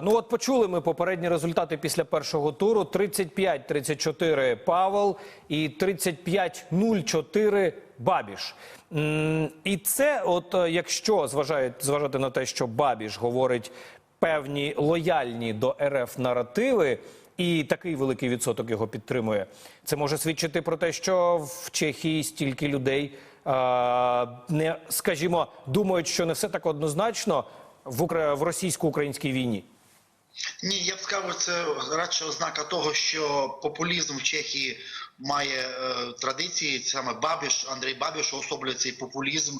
Ну от почули ми попередні результати після першого туру: 35-34 Павел і 35-04 Бабіш. І це, от е, якщо зважає, зважати на те, що Бабіш говорить певні лояльні до РФ наративи. І такий великий відсоток його підтримує. Це може свідчити про те, що в Чехії стільки людей а, не скажімо, думають, що не все так однозначно в російсько-українській війні. Ні, я б сказав, це радше ознака того, що популізм в Чехії має е, традиції. Саме Бабіш, Андрій Бабіш особлює цей популізм,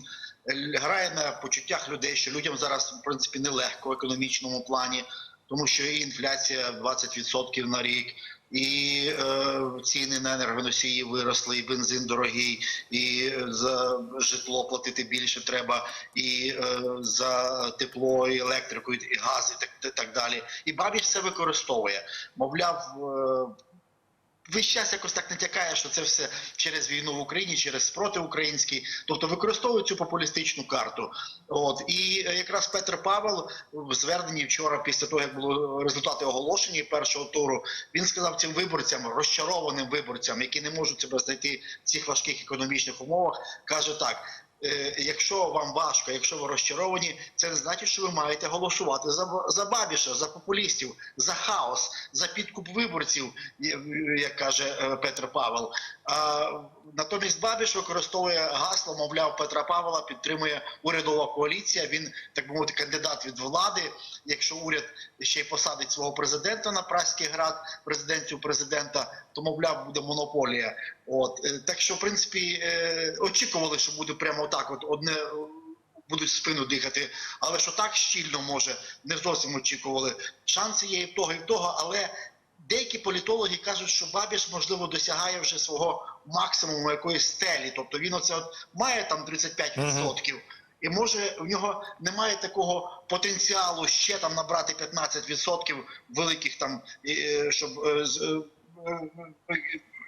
грає на почуттях людей, що людям зараз в принципі нелегко в економічному плані, тому що і інфляція 20% на рік. І е, ціни на енергоносії виросли, і бензин дорогий, і е, за житло платити більше треба, і е, за тепло, і електрику, і газ, і так, так далі. І Бабіш це використовує. Мовляв, е, весь час якось так натякає, що це все через війну в Україні, через спротив український, тобто використовують цю популістичну карту. От і е, якраз Петр Павел в зверненні вчора, після того як були результати оголошені першого туру, він сказав цим виборцям, розчарованим виборцям, які не можуть себе знайти в цих важких економічних умовах, каже так. Е, Якщо вам важко, якщо ви розчаровані, це не значить, що ви маєте голосувати за, за Бабіша, за популістів, за хаос, за підкуп виборців, як каже е, Петр Павел. А натомість Бабіш використовує гасло, мовляв, Петра Павла підтримує урядова коаліція. Він так би мовити кандидат від влади. Якщо уряд ще й посадить свого президента на Праський град, президентів президента, то мовляв буде монополія. От Е, так що, в принципі, е, очікували, що буде прямо так, от одне. е, Будуть спину дихати, але що так щільно може, не зовсім очікували. Шанси є і в того, і в того, але деякі політологи кажуть, що Бабіш, можливо, досягає вже свого максимуму якоїсь стелі. Тобто він оце от має там 35%. І може в нього немає такого потенціалу ще там набрати 15% великих там, е, щоб е,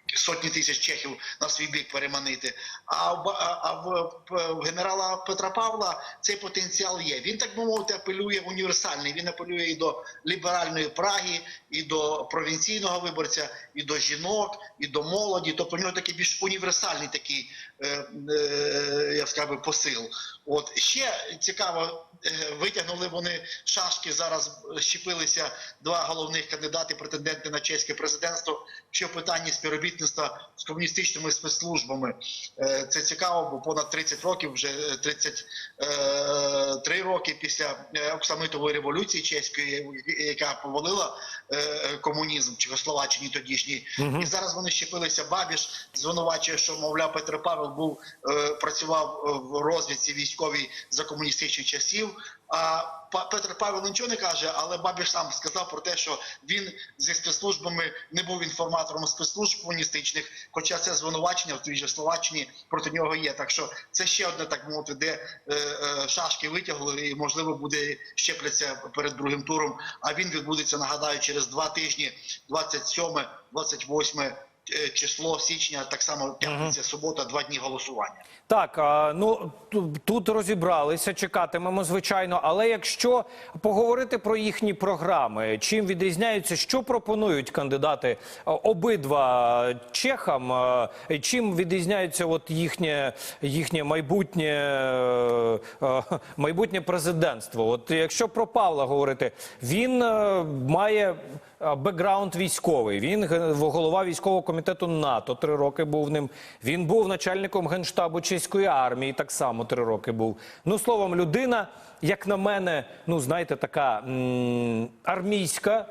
сотні тисяч чехів на свій бік переманити. А в, а- в, в генерала Петра Павла цей потенціал є. Він так би мовити апелює універсальний. Він апелює і до ліберальної Праги, і до провінційного виборця, і до жінок, і до молоді. Тобто у нього такий більш універсальний такий е, е, я б посил. От ще цікаво, е, витягнули вони шашки. Зараз щепилися два головних кандидати, претенденти на чеське президентство. Що в питанні співробітництва з комуністичними спецслужбами. Е, Це цікаво, бо понад 30 років, вже е, 33 роки після е, оксамитової революції чеської, яка повалила е, комунізм Чехословаччині тодішній. І зараз вони щепилися. Бабіш звинувачує, що мовляв Петро Павел був е, працював е, в розвідці військовій за комуністичних часів. А Петр Павел нічого не каже, але Бабіш сам сказав про те, що він зі спецслужбами не був інформатором спецслужб комуністичних, хоча це звинувачення в тій же Словаччині проти нього є. Так що це ще одне так мовити, де е, е, шашки витягли, і можливо буде щепляться перед другим туром. А він відбудеться, нагадаю, через два тижні, 27, 28 е, число січня, так само п'ятниця, субота, два дні голосування. Так, ну тут розібралися, чекатимемо, звичайно. Але якщо поговорити про їхні програми, чим відрізняються, що пропонують кандидати обидва чехам, чим відрізняється от їхнє, їхнє майбутнє, е, е, майбутнє президентство? От якщо про Павла говорити, він е, має. Бекграунд військовий. Він голова військового комітету НАТО. Три роки був ним. Він був начальником генштабу чеської армії. Так само три роки був. Ну словом, людина, як на мене, ну знаєте, така м, армійська,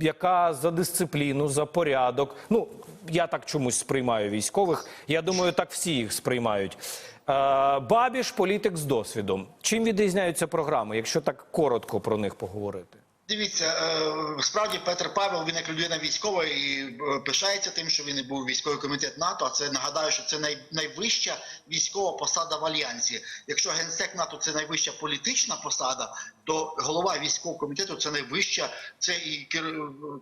яка за дисципліну, за порядок. Ну я так чомусь сприймаю військових. Я думаю, так всі їх сприймають. Е, Бабіш, політик з досвідом. Чим відрізняються програми, якщо так коротко про них поговорити? Дивіться, е, справді Петр Павел, він як людина військова і е, пишається тим, що він був військовий комітет НАТО. А це нагадаю, що це най, найвища військова посада в альянсі. Якщо генсек НАТО це найвища політична посада, то голова військового комітету це найвища, це і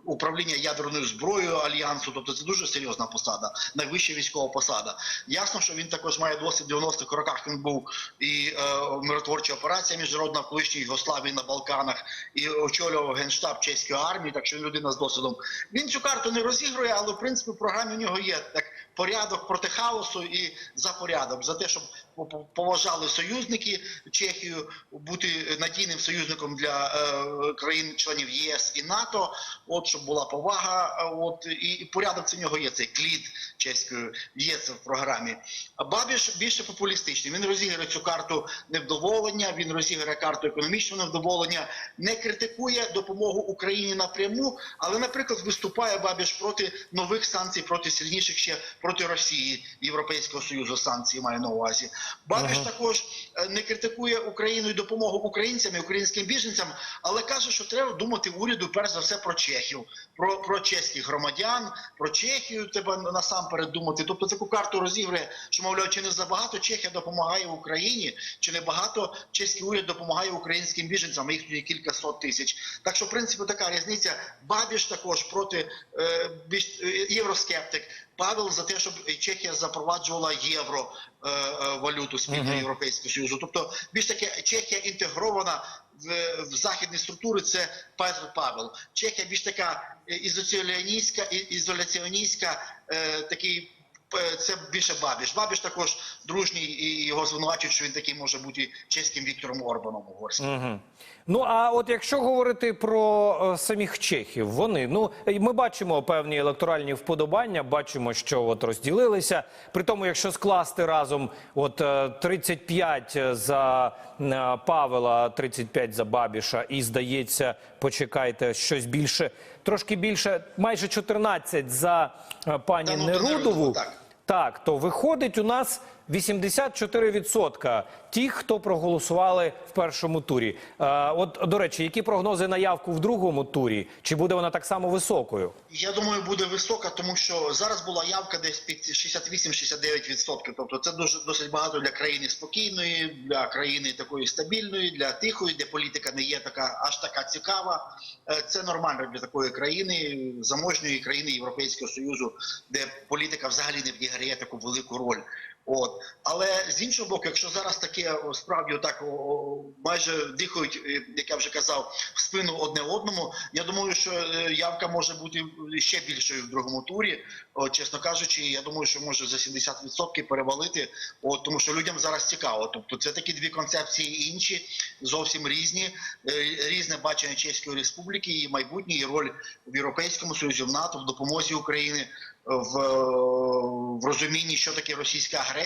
управління ядерною зброєю альянсу. Тобто це дуже серйозна посада, найвища військова посада. Ясно, що він також має досвід в 90-х роках. Він був і е, миротворча операція міжнародна в колишній Югославії на Балканах, і очолював генштаб чеської армії. Так що людина з досвідом. Він цю карту не розігрує, але в принципі в програмі у нього є так порядок проти хаосу і за порядок, за те, щоб по- по- поважали союзники Чехію, бути надійним союзником для е, країн-членів ЄС і НАТО. От щоб була повага. е, От і, і порядок це нього є. Цей клід чеською є це в програмі. А Бабіш більше популістичний. Він розіграє цю карту невдоволення. Він розіграє карту економічного невдоволення, не критикує допомогу Україні напряму, але, наприклад, виступає Бабіш проти нових санкцій, проти сильніших ще проти Росії, Європейського союзу санкції має на увазі. Бабіш також е, не критикує Україну і допомогу українцям і українським біженцям, але каже, що треба думати уряду перш за все про чехів, про, про чеських громадян, про Чехію треба насамперед думати. Тобто таку карту розігрує, що мовляв, чи не забагато Чехія допомагає Україні, чи не багато чеський уряд допомагає українським біженцям. Їх є кілька сот тисяч. Так що, в принципі, така різниця. Бабіш також проти е, більш е, євроскептик. Павел за те, щоб Чехія запроваджувала євро е, е, валюту спільно Європейського Союзу. Тобто більш таке Чехія інтегрована в, в західні структури. Це Петр Павел. Чехія більш така ізоляціоністська, ізоляціоністська, е, такий. Е, Це більше Бабіш. Бабіш також дружній і його звинувачують, що він такий може бути чеським Віктором Орбаном угорським. Мгм. Ну а от якщо говорити про е, самих чехів, вони ну е, ми бачимо певні електоральні вподобання, бачимо, що от розділилися. При тому, якщо скласти разом, от е, 35 за е, Павела, 35 за Бабіша, і здається, почекайте щось більше, трошки більше, майже 14 за е, пані ну, Нерудову. Нерудову, так. Так, то виходить у нас 84% тих, хто проголосували в першому турі. Е, от, до речі, які прогнози на явку в другому турі? Чи буде вона так само високою? Я думаю, буде висока, тому що зараз була явка десь під 68-69%. Тобто це дуже досить багато для країни спокійної, для країни такої стабільної, для тихої, де політика не є така аж така цікава. Е, Це нормально для такої країни, заможньої країни Європейського Союзу, де політика взагалі не відіграє таку велику роль. От але з іншого боку, якщо зараз таке справді о, майже дихають, е, як я вже казав, в спину одне одному. Я думаю, що е, явка може бути ще більшою в другому турі. О, чесно кажучи, я думаю, що може за 70% перевалити. От тому, що людям зараз цікаво. Тобто, це такі дві концепції інші, зовсім різні, Е, різне бачення Чеської Республіки, її майбутнє, і роль в Європейському Союзі, в НАТО, в допомозі України в, в розумінні, що таке російська агресія.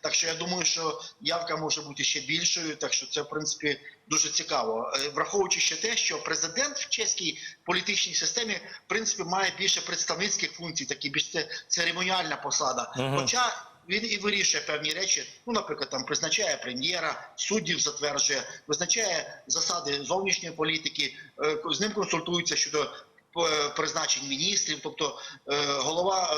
Так що я думаю, що явка може бути ще більшою. Так що це в принципі дуже цікаво, Е, враховуючи ще те, що президент в чеській політичній системі в принципі має більше представницьких функцій, такі більш це церемоніальна посада. Хоча він і вирішує певні речі. Ну, наприклад, там призначає прем'єра, суддів затверджує, визначає засади зовнішньої політики, е, з ним консультуються щодо призначень міністрів, тобто е, голова е,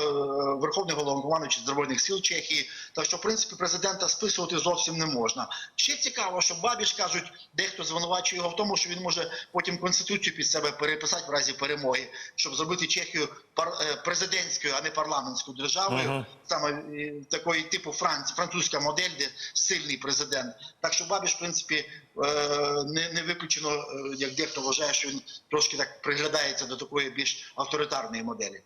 Верховний головнокомандуючий збройних сил Чехії. Так що, в принципі, президента списувати зовсім не можна. Ще цікаво, що Бабіш кажуть, дехто звинувачує його в тому, що він може потім конституцію під себе переписати в разі перемоги, щоб зробити Чехію е, президентською, а не парламентською державою. Саме е, такої типу Франц, французька модель, де сильний президент. Так що Бабіш, в принципі, е, не, не виключено, е, як дехто вважає, що він трошки так приглядається до такої більш авторитарної моделі.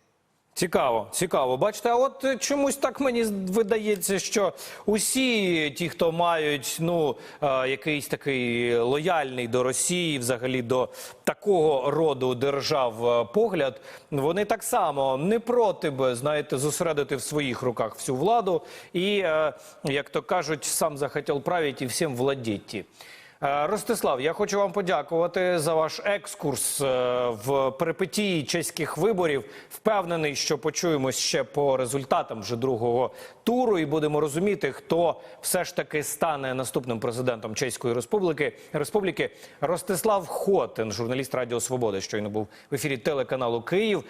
Цікаво, цікаво. Бачите, а от е, чомусь так мені видається, що усі ті, хто мають ну е, якийсь такий лояльний до Росії, взагалі до такого роду держав е, погляд, вони так само не проти би, знаєте, зосередити в своїх руках всю владу і, як то кажуть, сам захотів правити і всім владіти. Е, Ростислав, я хочу вам подякувати за ваш екскурс е, в перипетії чеських виборів. Впевнений, що почуємось ще по результатам вже другого туру, і будемо розуміти, хто все ж таки стане наступним президентом Чеської Республіки. Республіки Ростислав Хотин, журналіст Радіо Свобода, щойно був в ефірі телеканалу Київ.